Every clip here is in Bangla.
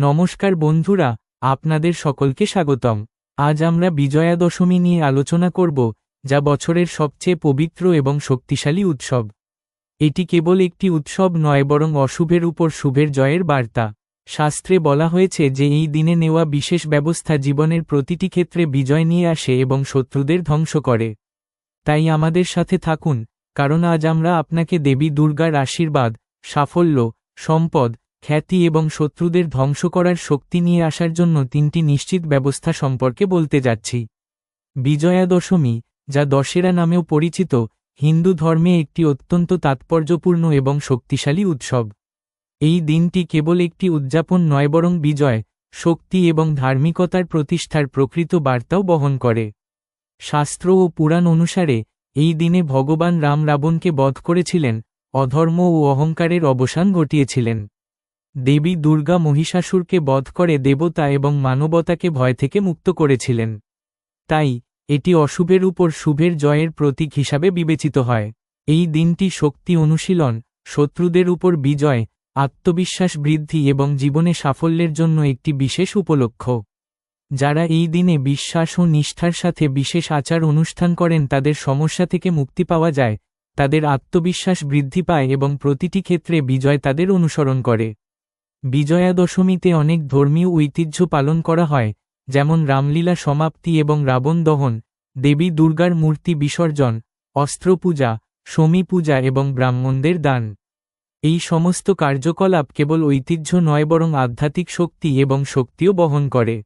নমস্কার বন্ধুরা, আপনাদের সকলকে স্বাগতম। আজ আমরা বিজয়া দশমী নিয়ে আলোচনা করব, যা বছরের সবচেয়ে পবিত্র এবং শক্তিশালী উৎসব। এটি কেবল একটি উৎসব নয়, বরং অশুভের উপর শুভের জয়ের বার্তা। শাস্ত্রে বলা হয়েছে যে এই দিনে নেওয়া বিশেষ ব্যবস্থা জীবনের প্রতিটি ক্ষেত্রে বিজয় নিয়ে আসে এবং শত্রুদের ধ্বংস করে। তাই আমাদের সাথে থাকুন, কারণ আজ আমরা আপনাকে দেবী দুর্গার আশীর্বাদ, সাফল্য, সম্পদ খ্যাতি এবং শত্রুদের ধ্বংস করার শক্তি নিয়ে আসার জন্য তিনটি নিশ্চিত ব্যবস্থা সম্পর্কে বলতে যাচ্ছি। বিজয়া দশমী যা দশেরা নামেও পরিচিত, হিন্দু ধর্মে একটি অত্যন্ত তাৎপর্যপূর্ণ এবং শক্তিশালী উৎসব। এই দিনটি কেবল একটি উদযাপন নয় বরং বিজয়, শক্তি এবং ধার্মিকতার প্রতিষ্ঠার প্রকৃত বার্তাও বহন করে। শাস্ত্র ও পুরাণ অনুসারে, এই দিনে ভগবান রাম রাবণকে বধ করেছিলেন, অধর্ম ও অহংকারের অবসান ঘটিয়েছিলেন। দেবী দুর্গা মহিষাসুরকে বধ করে দেবতা এবং মানবতাকে ভয় থেকে মুক্ত করেছিলেন। তাই, এটি অশুভের উপর শুভের জয়ের প্রতীক হিসাবে বিবেচিত হয়। এই দিনটি শক্তি অনুশীলন, শত্রুদের উপর বিজয়, আত্মবিশ্বাস বৃদ্ধি এবং জীবনে সাফল্যের জন্য একটি বিশেষ উপলক্ষ। যারা এই দিনে বিশ্বাস ও নিষ্ঠার সাথে বিশেষ আচার অনুষ্ঠান করেন তাদের সমস্যা থেকে মুক্তি পাওয়া যায়, তাদের আত্মবিশ্বাস বৃদ্ধি পায় এবং প্রতিটি ক্ষেত্রে বিজয় তাদের অনুসরণ করে। বিজয়া দশমীতে অনেক ধর্মীয় ঐতিহ্য পালন করা হয়, যেমন রামলীলা সমাপ্তি এবং রাবণ দহন, দেবী দুর্গার মূর্তি বিসর্জন অস্ত্র পূজা শমী পূজা এবং ব্রাহ্মণদের দান। এই সমস্ত কার্যকলাপ কেবল ঐতিহ্য নয় বরং আধ্যাত্মিক শক্তি এবং শক্তিও বহন করে।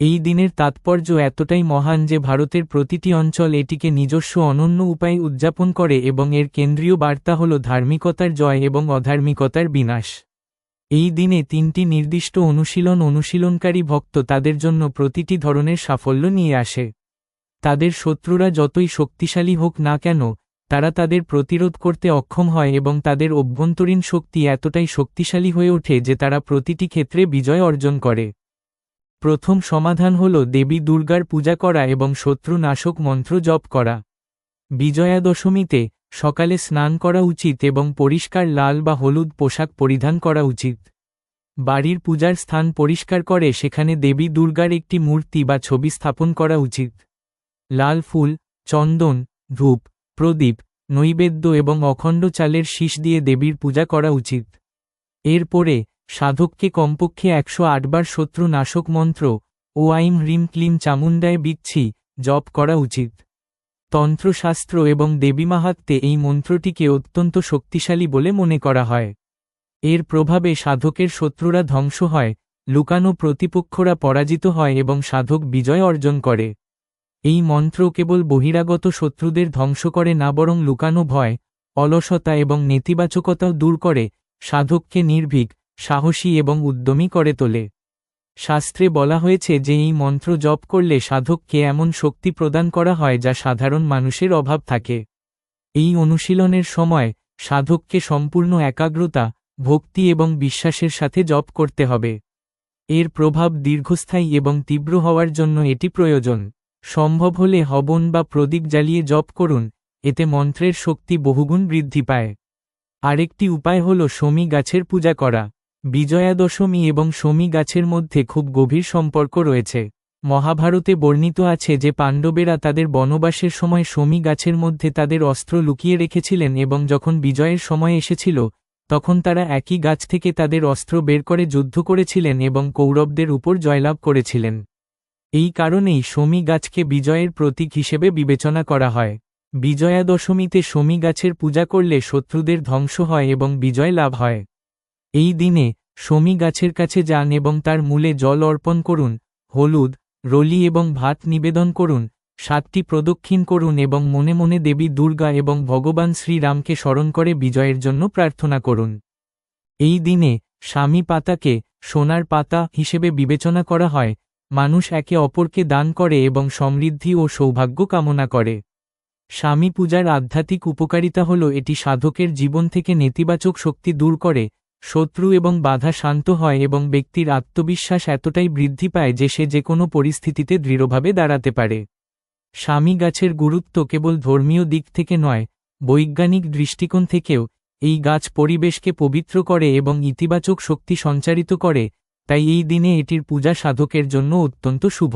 এই দিনের তাৎপর্য এতটাই মহান যে ভারতের প্রতিটি অঞ্চল এটিকে নিজস্ব অনন্য উপায়ে উদযাপন করে এবং এর কেন্দ্রীয় বার্তা হল ধার্মিকতার জয় এবং অধার্মিকতার বিনাশ। এই দিনে তিনটি নির্দিষ্ট অনুশীলন অনুশীলনকারী ভক্ত তাদের জন্য প্রতিটি ধরনের সাফল্য নিয়ে আসে। তাদের শত্রুরা যতই শক্তিশালী হোক না কেন, তারা তাদের প্রতিরোধ করতে অক্ষম হয় এবং তাদের অভ্যন্তরীণ শক্তি এতটাই শক্তিশালী হয়ে ওঠে যে তারা প্রতিটি ক্ষেত্রে বিজয় অর্জন করে। প্রথম সমাধান হল দেবী দুর্গার পূজা করা এবং শত্রু নাশক মন্ত্র জপ করা। বিজয়া দশমীতে সকালে স্নান করা উচিত এবং পরিষ্কার লাল বা হলুদ পোশাক পরিধান করা উচিত। বাড়ির পূজার স্থান পরিষ্কার করে সেখানে দেবী দুর্গার একটি মূর্তি বা ছবি স্থাপন করা উচিত। লাল ফুল, চন্দন, ধূপ, প্রদীপ, নৈবেদ্য এবং অখণ্ড চালের শীষ দিয়ে দেবীর পূজা করা উচিত। এরপরে, সাধককে কমপক্ষে একশো আটবার শত্রু নাশক মন্ত্র ও আইম হ্রিম ক্লিম চামুন্ডায় বিচ্ছি, জপ করা উচিত। তন্ত্রশাস্ত্র এবং দেবীমাহাত্মে এই মন্ত্রটিকে অত্যন্ত শক্তিশালী বলে মনে করা হয়। এর প্রভাবে সাধকের শত্রুরা ধ্বংস হয়, লুকানো প্রতিপক্ষরা পরাজিত হয় এবং সাধক বিজয় অর্জন করে। এই মন্ত্র কেবল বহিরাগত শত্রুদের ধ্বংস করে না, বরং লুকানো ভয়, অলসতা এবং নেতিবাচকতাও দূর করে, সাধককে নির্ভীক, সাহসী এবং উদ্যমী করে তোলে। শাস্ত্রে বলা হয়েছে যে এই মন্ত্র জপ করলে সাধককে এমন শক্তি প্রদান করা হয় যা সাধারণ মানুষের অভাব থাকে। এই অনুশীলনের সময় সাধককে সম্পূর্ণ একাগ্রতা, ভক্তি এবং বিশ্বাসের সাথে জপ করতে হবে। এর প্রভাব দীর্ঘস্থায়ী এবং তীব্র হওয়ার জন্য এটি প্রয়োজন। সম্ভব হলে হবন বা প্রদীপ জ্বালিয়ে জপ করুন, এতে মন্ত্রের শক্তি বহুগুণ বৃদ্ধি পায়। আরেকটি উপায় হল শমী গাছের পূজা করা। বিজয়া দশমী এবং শমী গাছের মধ্যে খুব গভীর সম্পর্ক রয়েছে। মহাভারতে বর্ণিত আছে যে পাণ্ডবেরা তাদের বনবাসের সময় শমী গাছের মধ্যে তাদের অস্ত্র লুকিয়ে রেখেছিলেন এবং যখন বিজয়ের সময় এসেছিল, তখন তারা একই গাছ থেকে তাদের অস্ত্র বের করে যুদ্ধ করেছিলেন এবং কৌরবদের উপর জয়লাভ করেছিলেন। এই কারণেই শমী গাছকে বিজয়ের প্রতীক হিসেবে বিবেচনা করা হয়। বিজয়া দশমীতে শমী গাছের পূজা করলে শত্রুদের ধ্বংস হয় এবং বিজয় লাভ হয়। এই দিনে শমী গাছের কাছে যান এবং তার মূলে জল অর্পণ করুন, হলুদ, রলি এবং ভাত নিবেদন করুন, সাতটি প্রদক্ষিণ করুন এবং মনে মনে দেবী দুর্গা এবং ভগবান শ্রীরামকে স্মরণ করে বিজয়ের জন্য প্রার্থনা করুন। এই দিনে স্বামী পাতাকে সোনার পাতা হিসেবে বিবেচনা করা হয়, মানুষ একে অপরকে দান করে এবং সমৃদ্ধি ও সৌভাগ্য কামনা করে। স্বামী পূজার আধ্যাত্মিক উপকারিতা হল এটি সাধকের জীবন থেকে নেতিবাচক শক্তি দূর করে শত্রু এবং বাধা শান্ত হয় এবং ব্যক্তির আত্মবিশ্বাস এতটাই বৃদ্ধি পায় যে সে যে কোনো পরিস্থিতিতে দৃঢ়ভাবে দাঁড়াতে পারে। স্বামী গাছের গুরুত্ব কেবল ধর্মীয় দিক থেকে নয়, বৈজ্ঞানিক দৃষ্টিকোণ থেকেও এই গাছ পরিবেশকে পবিত্র করে এবং ইতিবাচক শক্তি সঞ্চারিত করে, তাই এই দিনে এটির পূজা সাধকের জন্য অত্যন্ত শুভ।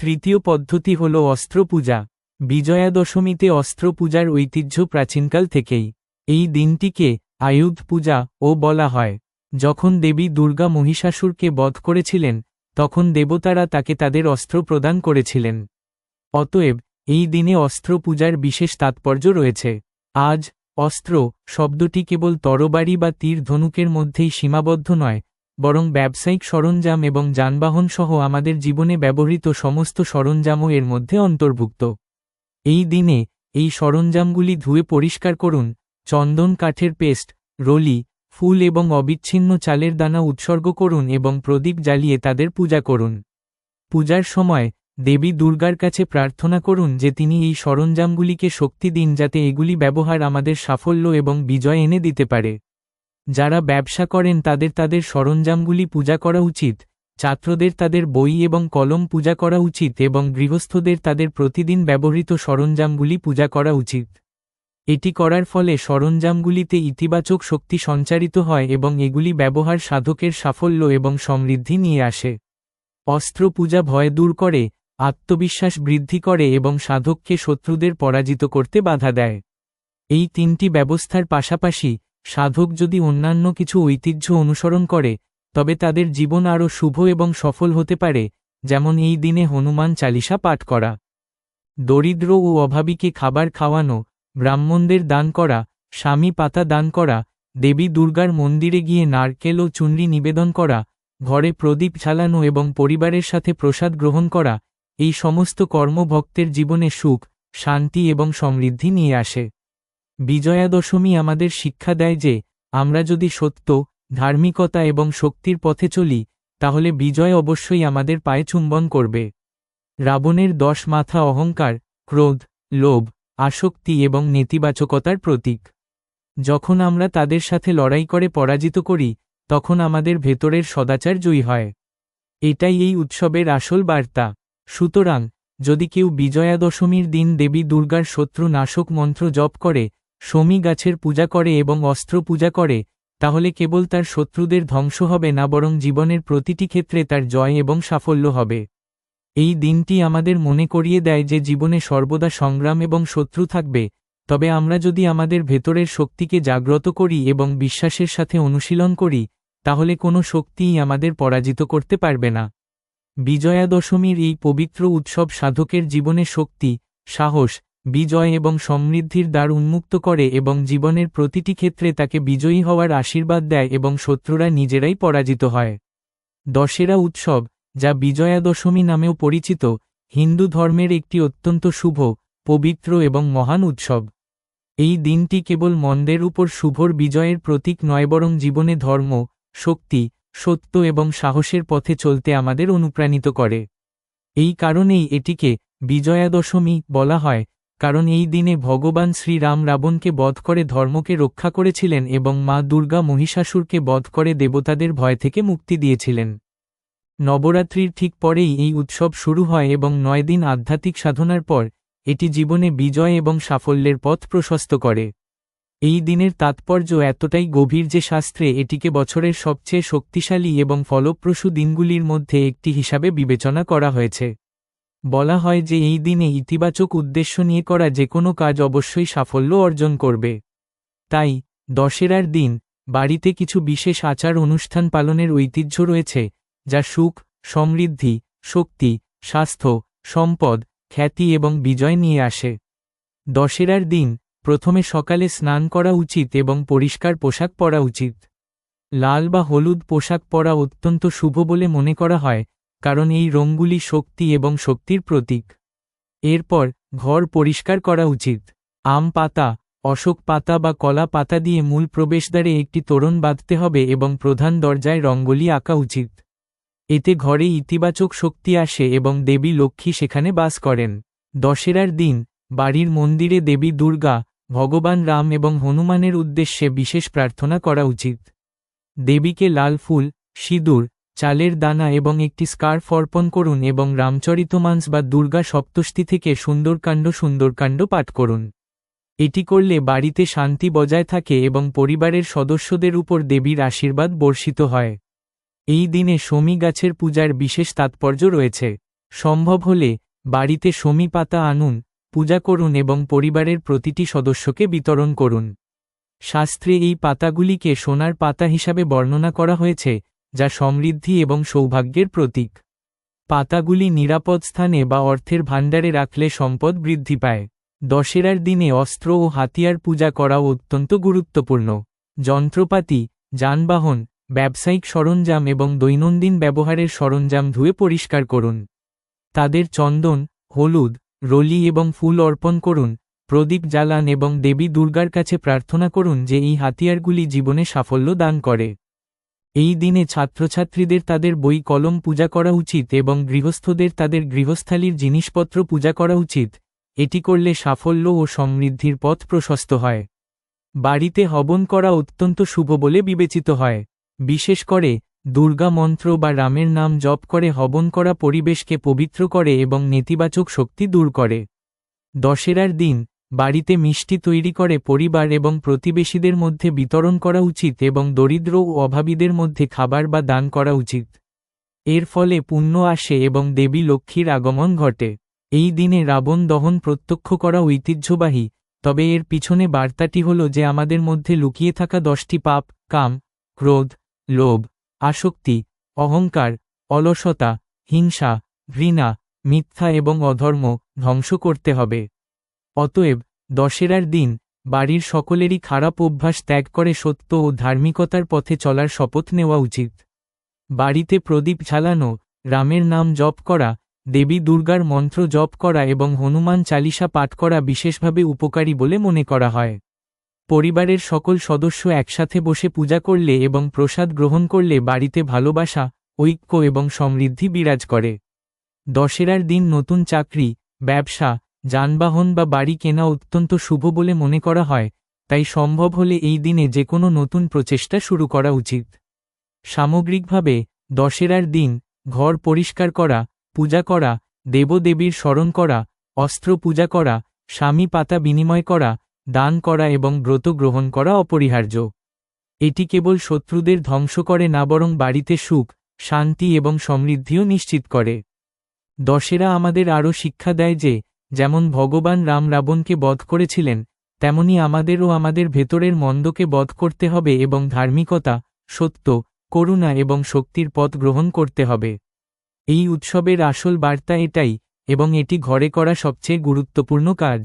তৃতীয় পদ্ধতি হল অস্ত্র পূজা। বিজয়া দশমীতে অস্ত্র পূজার ঐতিহ্য প্রাচীনকাল থেকেই। এই দিনটিকে আয়ুধ পূজা ও বলা হয়। যখন দেবী দুর্গা মহিষাসুরকে বধ করেছিলেন, তখন দেবতারা তাকে তাদের অস্ত্র প্রদান করেছিলেন। অতএব, এই দিনে অস্ত্র পূজার বিশেষ তাৎপর্য রয়েছে। আজ, অস্ত্র শব্দটি কেবল তরবারি বা তীর ধনুকের মধ্যেই সীমাবদ্ধ নয়, বরং ব্যবসায়িক সরঞ্জাম এবং যানবাহন সহ আমাদের জীবনে ব্যবহৃত সমস্ত সরঞ্জামও এর মধ্যে অন্তর্ভুক্ত। এই দিনে এই সরঞ্জামগুলি ধুয়ে পরিষ্কার করুন চন্দন কাঠের পেস্ট, রলি, ফুল এবং অবিচ্ছিন্ন চালের দানা উৎসর্গ করুন এবং প্রদীপ জ্বালিয়ে তাদের পূজা করুন। পূজার সময়, দেবী দুর্গার কাছে প্রার্থনা করুন যে তিনি এই সরঞ্জামগুলিকে শক্তি দিন যাতে এগুলি ব্যবহার আমাদের সাফল্য এবং বিজয় এনে দিতে পারে। যারা ব্যবসা করেন তাদের তাদের সরঞ্জামগুলি পূজা করা উচিত, ছাত্রদের তাদের বই এবং কলম পূজা করা উচিত এবং গৃহস্থদের তাদের প্রতিদিন ব্যবহৃত সরঞ্জামগুলি পূজা করা উচিত। এটি করার ফলে সরঞ্জামগুলিতে ইতিবাচক শক্তি সঞ্চারিত হয় এবং এগুলি ব্যবহার সাধকের সাফল্য এবং সমৃদ্ধি নিয়ে আসে। অস্ত্র পূজা ভয় দূর করে, আত্মবিশ্বাস বৃদ্ধি করে এবং সাধককে শত্রুদের পরাজিত করতে বাধা দেয়। এই তিনটি ব্যবস্থার পাশাপাশি, সাধক যদি অন্যান্য কিছু ঐতিহ্য অনুসরণ করে, তবে তাদের জীবন আরও শুভ এবং সফল হতে পারে, যেমন এই দিনে হনুমান চালিসা পাঠ করা। দরিদ্র ও অভাবীকে খাবার খাওয়ানো ব্রাহ্মণদের দান করা, স্বামী পাতা দান করা, দেবী দুর্গার মন্দিরে গিয়ে নারকেল ও চুনরি নিবেদন করা, ঘরে প্রদীপ ঝালানো এবং পরিবারের সাথে প্রসাদ গ্রহণ করা, এই সমস্ত কর্ম ভক্তের জীবনে সুখ, শান্তি এবং সমৃদ্ধি নিয়ে আসে। বিজয়া দশমী আমাদের শিক্ষা দেয় যে, আমরা যদি সত্য, ধার্মিকতা এবং শক্তির পথে চলি, তাহলে বিজয় অবশ্যই আমাদের পায়ে চুম্বন করবে। রাবণের দশ মাথা অহংকার, ক্রোধ, লোভ আসক্তি এবং নেতিবাচকতার প্রতীক। যখন আমরা তাদের সাথে লড়াই করে পরাজিত করি, তখন আমাদের ভেতরের সদাচার জয়ী হয়। এটাই এই উৎসবের আসল বার্তা। সুতরাং, যদি কেউ বিজয়া দশমীর দিন দেবী দুর্গার শত্রু নাশক মন্ত্র জপ করে, শমী গাছের পূজা করে এবং অস্ত্র পূজা করে, তাহলে কেবল তার শত্রুদের ধ্বংস হবে না, বরং জীবনের প্রতিটি ক্ষেত্রে তার জয় এবং সাফল্য হবে। এই দিনটি আমাদের মনে করিয়ে দেয় যে জীবনে সর্বদা সংগ্রাম এবং শত্রু থাকবে, তবে আমরা যদি আমাদের ভেতরের শক্তিকে জাগ্রত করি এবং বিশ্বাসের সাথে অনুশীলন করি, তাহলে কোনো শক্তিই আমাদের পরাজিত করতে পারবে না। বিজয়া দশমীর এই পবিত্র উৎসব সাধকের জীবনে শক্তি, সাহস, বিজয় এবং সমৃদ্ধির দ্বার উন্মুক্ত করে এবং জীবনের প্রতিটি ক্ষেত্রে তাকে বিজয়ী হওয়ার আশীর্বাদ দেয় এবং শত্রুরা নিজেরাই পরাজিত হয়। দশেরা উৎসব যা বিজয়া দশমী নামেও পরিচিত, হিন্দু ধর্মের একটি অত্যন্ত শুভ, পবিত্র এবং মহান উৎসব। এই দিনটি কেবল মন্দের উপর শুভর বিজয়ের প্রতীক নয় বরং জীবনে ধর্ম, শক্তি, সত্য এবং সাহসের পথে চলতে আমাদের অনুপ্রাণিত করে। এই কারণেই এটিকে বিজয়া দশমী বলা হয়, কারণ এই দিনে ভগবান শ্রীরাম রাবণকে বধ করে ধর্মকে রক্ষা করেছিলেন এবং মা দুর্গা মহিষাসুরকে বধ করে দেবতাদের ভয় থেকে মুক্তি দিয়েছিলেন। নবরাত্রির ঠিক পরেই এই উৎসব শুরু হয় এবং নয় দিন আধ্যাত্মিক সাধনার পর, এটি জীবনে বিজয় এবং সাফল্যের পথ প্রশস্ত করে। এই দিনের তাৎপর্য এতটাই গভীর যে শাস্ত্রে এটিকে বছরের সবচেয়ে শক্তিশালী এবং ফলপ্রসূ দিনগুলির মধ্যে একটি হিসাবে বিবেচনা করা হয়েছে। বলা হয় যে এই দিনে ইতিবাচক উদ্দেশ্য নিয়ে করা যে কোনো কাজ অবশ্যই সাফল্য অর্জন করবে। তাই, দশেরার দিন, বাড়িতে কিছু বিশেষ আচার অনুষ্ঠান পালনের ঐতিহ্য রয়েছে যা সুখ, সমৃদ্ধি, শক্তি, স্বাস্থ্য, সম্পদ, খ্যাতি এবং বিজয় নিয়ে আসে। দশেরার দিন, প্রথমে সকালে স্নান করা উচিত এবং পরিষ্কার পোশাক পরা উচিত। লাল বা হলুদ পোশাক পরা অত্যন্ত শুভ বলে মনে করা হয়, কারণ এই রঙগুলি শক্তি এবং শক্তির প্রতীক। এরপর, ঘর পরিষ্কার করা উচিত। আম পাতা, অশোক পাতা বা কলা পাতা দিয়ে মূল প্রবেশদ্বারে একটি তোরণ বাঁধতে হবে এবং প্রধান দরজায় রঙ্গলি আঁকা উচিত। এতে ঘরে ইতিবাচক শক্তি আসে এবং দেবী লক্ষ্মী সেখানে বাস করেন। দশেরার দিন, বাড়ির মন্দিরে দেবী দুর্গা, ভগবান রাম এবং হনুমানের উদ্দেশ্যে বিশেষ প্রার্থনা করা উচিত। দেবীকে লাল ফুল, সিঁদুর, চালের দানা এবং একটি স্কার্ফ অর্পণ করুন এবং রামচরিতমাংস বা দুর্গা সপ্তষ্টি থেকে সুন্দরকাণ্ড সুন্দরকাণ্ড পাঠ করুন। এটি করলে বাড়িতে শান্তি বজায় থাকে এবং পরিবারের সদস্যদের উপর দেবীর আশীর্বাদ বর্ষিত হয়। এই দিনে শমী গাছের পূজার বিশেষ তাৎপর্য রয়েছে। সম্ভব হলে বাড়িতে শমী পাতা আনুন, পূজা করুন এবং পরিবারের প্রতিটি সদস্যকে বিতরণ করুন। শাস্ত্রে এই পাতাগুলিকে সোনার পাতা হিসাবে বর্ণনা করা হয়েছে, যা সমৃদ্ধি এবং সৌভাগ্যের প্রতীক। পাতাগুলি নিরাপদ স্থানে বা অর্থের ভাণ্ডারে রাখলে সম্পদ বৃদ্ধি পায়। দশেরার দিনে অস্ত্র ও হাতিয়ার পূজা করাও অত্যন্ত গুরুত্বপূর্ণ। যন্ত্রপাতি, যানবাহন ব্যবসায়িক সরঞ্জাম এবং দৈনন্দিন ব্যবহারের সরঞ্জাম ধুয়ে পরিষ্কার করুন। তাদের চন্দন, হলুদ, রলি এবং ফুল অর্পণ করুন। প্রদীপ জ্বালান এবং দেবী দুর্গার কাছে প্রার্থনা করুন যে এই হাতিয়ারগুলি জীবনে সাফল্য দান করে। এই দিনে ছাত্রছাত্রীদের তাদের বই, কলম পূজা করা উচিত এবং গৃহস্থদের তাদের গৃহস্থালীর জিনিসপত্র পূজা করা উচিত। এটি করলে সাফল্য ও সমৃদ্ধির পথ প্রশস্ত হয়। বাড়িতে হবন করা অত্যন্ত শুভ বলে বিবেচিত হয়। বিশেষ করে, দুর্গা মন্ত্র বা রামের নাম জপ করে হবন করা পরিবেশকে পবিত্র করে এবং নেতিবাচক শক্তি দূর করে। দশেরার দিন, বাড়িতে মিষ্টি তৈরি করে পরিবার এবং প্রতিবেশীদের মধ্যে বিতরণ করা উচিত এবং দরিদ্র ও অভাবীদের মধ্যে খাবার বা দান করা উচিত। এর ফলে পুণ্য আসে এবং দেবী লক্ষ্মীর আগমন ঘটে। এই দিনে রাবণ দহন প্রত্যক্ষ করা ঐতিহ্যবাহী, তবে এর পিছনে বার্তাটি হল যে আমাদের মধ্যে লুকিয়ে থাকা দশটি পাপ, কাম, ক্রোধ লোভ, আসক্তি, অহংকার, অলসতা, হিংসা, ঘৃণা, মিথ্যা এবং অধর্ম ধ্বংস করতে হবে। অতএব দশেরার দিন বাড়ির সকলেরই খারাপ অভ্যাস ত্যাগ করে সত্য ও ধার্মিকতার পথে চলার শপথ নেওয়া উচিত। বাড়িতে প্রদীপ ঝালানো রামের নাম জপ করা, দেবী দুর্গার মন্ত্র জপ করা এবং হনুমান চালিসা পাঠ করা বিশেষভাবে উপকারী বলে মনে করা হয়। পরিবারের সকল সদস্য একসাথে বসে পূজা করলে এবং প্রসাদ গ্রহণ করলে বাড়িতে ভালোবাসা, ঐক্য এবং সমৃদ্ধি বিরাজ করে। দশেরার দিন নতুন চাকরি, ব্যবসা, যানবাহন বা বাড়ি কেনা অত্যন্ত শুভ বলে মনে করা হয়, তাই সম্ভব হলে এই দিনে যে কোনো নতুন প্রচেষ্টা শুরু করা উচিত। সামগ্রিকভাবে, দশেরার দিন, ঘর পরিষ্কার করা, পূজা করা, দেবদেবীর স্মরণ করা, অস্ত্র পূজা করা, স্বামী পাতা বিনিময় করা দান করা এবং ব্রত গ্রহণ করা অপরিহার্য। এটি কেবল শত্রুদের ধ্বংস করে না, বরং বাড়িতে সুখ, শান্তি এবং সমৃদ্ধিও নিশ্চিত করে। দশেরা আমাদের আরও শিক্ষা দেয় যে, যেমন ভগবান রাম রাবণকে বধ করেছিলেন, তেমনি আমাদেরও আমাদের ভেতরের মন্দকে বধ করতে হবে এবং ধার্মিকতা, সত্য, করুণা এবং শক্তির পথ গ্রহণ করতে হবে। এই উৎসবের আসল বার্তা এটাই, এবং এটি ঘরে করা সবচেয়ে গুরুত্বপূর্ণ কাজ।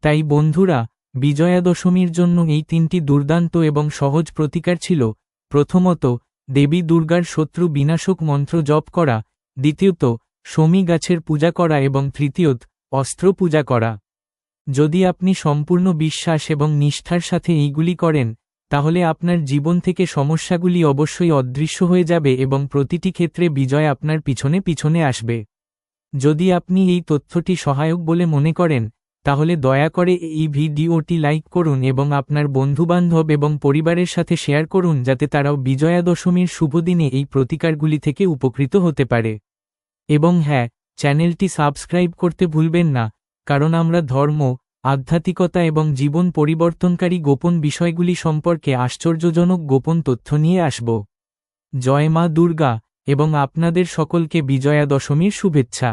তাই বন্ধুরা বিজয়া দশমীর জন্য এই তিনটি দুর্দান্ত এবং সহজ প্রতিকার ছিল। প্রথমত, দেবী দুর্গার শত্রু বিনাশক মন্ত্র জপ করা। দ্বিতীয়ত, শমী গাছের পূজা করা এবং তৃতীয়ত, অস্ত্র পূজা করা। যদি আপনি সম্পূর্ণ বিশ্বাস এবং নিষ্ঠার সাথে এইগুলি করেন, তাহলে আপনার জীবন থেকে সমস্যাগুলি অবশ্যই অদৃশ্য হয়ে যাবে এবং প্রতিটি ক্ষেত্রে বিজয় আপনার পিছনে পিছনে আসবে। যদি আপনি এই তথ্যটি সহায়ক বলে মনে করেন তাহলে দয়া করে এই ভিডিওটি লাইক করুন এবং আপনার বন্ধুবান্ধব এবং পরিবারের সাথে শেয়ার করুন যাতে তারাও বিজয়া দশমীর শুভদিনে এই প্রতিকারগুলি থেকে উপকৃত হতে পারে। এবং হ্যাঁ চ্যানেলটি সাবস্ক্রাইব করতে ভুলবেন না, কারণ আমরা ধর্ম, আধ্যাত্মিকতা এবং জীবন পরিবর্তনকারী গোপন বিষয়গুলি সম্পর্কে আশ্চর্যজনক গোপন তথ্য নিয়ে আসব। জয় মা দুর্গা, এবং আপনাদের সকলকে বিজয়া দশমীর শুভেচ্ছা।